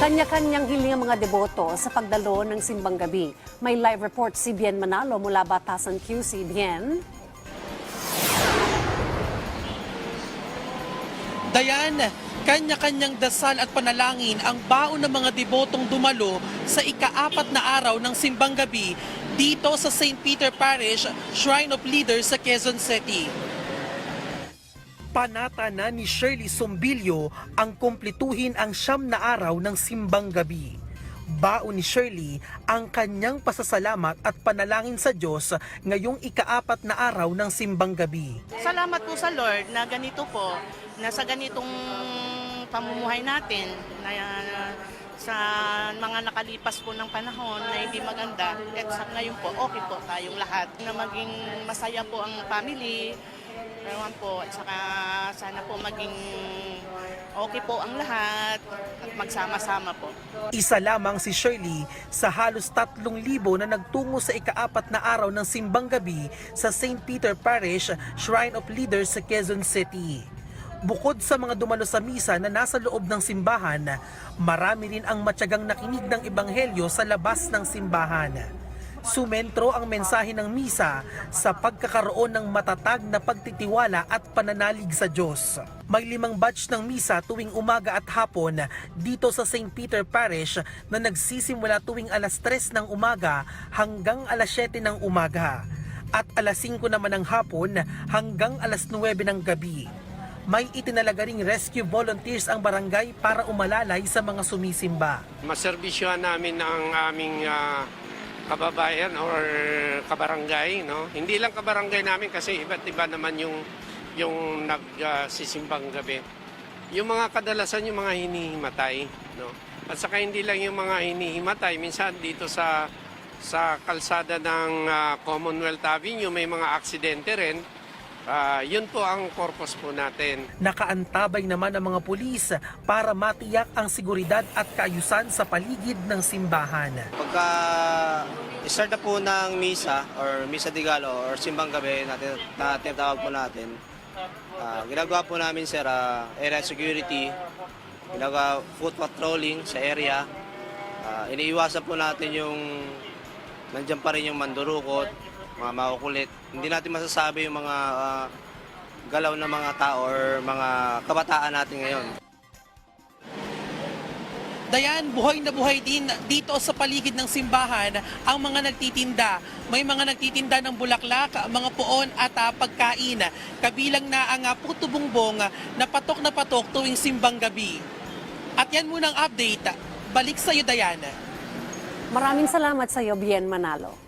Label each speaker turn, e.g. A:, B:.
A: Kanya-kanyang hiling ang mga deboto sa pagdalo ng simbang gabi. May live report si Bien Manalo mula Batasan QC. Bien?
B: Dayan, kanya-kanyang dasal at panalangin ang baon ng mga debotong dumalo sa ikaapat na araw ng simbang gabi dito sa St. Peter Parish, Shrine of Leaders sa Quezon City. Panata na ni Shirley Sombilyo ang kumpletuhin ang siyam na araw ng simbang gabi. Baon ni Shirley ang kanyang pasasalamat at panalangin sa Diyos ngayong ikaapat na araw ng simbang gabi.
C: Salamat po sa Lord na ganito po, na sa ganitong pamumuhay natin, na sa mga nakalipas po ng panahon na hindi maganda, at sa ngayon po, okay po tayong lahat. Na maging masaya po ang family, Ewan po, at saka sana po maging okay po ang lahat at magsama-sama po.
B: Isa lamang si Shirley sa halos 3,000 na nagtungo sa ikaapat na araw ng simbang gabi sa St. Peter Parish Shrine of Leaders sa Quezon City. Bukod sa mga dumalo sa misa na nasa loob ng simbahan, marami rin ang matyagang nakinig ng ebanghelyo sa labas ng simbahan. Sumentro ang mensahe ng misa sa pagkakaroon ng matatag na pagtitiwala at pananalig sa Diyos. May limang batch ng misa tuwing umaga at hapon dito sa St. Peter Parish na nagsisimula tuwing alas 3 ng umaga hanggang alas 7 ng umaga at alas 5 naman ng hapon hanggang alas 9 ng gabi. May itinalaga ring rescue volunteers ang barangay para umalalay sa mga sumisimba.
D: maservisyohan namin ang aming ah, kababayan or kabarangay, no? Hindi lang kabarangay namin kasi iba't iba naman yung yung nagsisimbang gabi. Yung mga kadalasan yung mga hinihimatay, no? At saka hindi lang yung mga hinihimatay, minsan dito sa sa kalsada ng ah, Commonwealth Avenue may mga aksidente rin. Ah, yun po ang purpose po natin.
B: Nakaantabay naman ang mga pulis para matiyak ang seguridad at kaayusan sa paligid ng simbahan.
E: Pagka start na po ng misa or misa de galo or simbang gabi natin, na tinatawag po natin, ah, ginagawa po namin sir ah, area security, ginagawa foot patrolling sa area, Ah, iniiwasan po natin yung nandiyan pa rin yung mandurukot, mga makukulit. Hindi natin masasabi yung mga ah, galaw ng mga tao or mga kabataan natin ngayon.
B: Dayan, buhay na buhay din dito sa paligid ng simbahan ang mga nagtitinda. May mga nagtitinda ng bulaklak, mga puon at ah, pagkain. Kabilang na ang ah, puto bongbong na patok na patok tuwing simbang gabi. At yan muna ang update. Balik sa iyo, Dayan.
A: Maraming salamat sa iyo, Bien Manalo.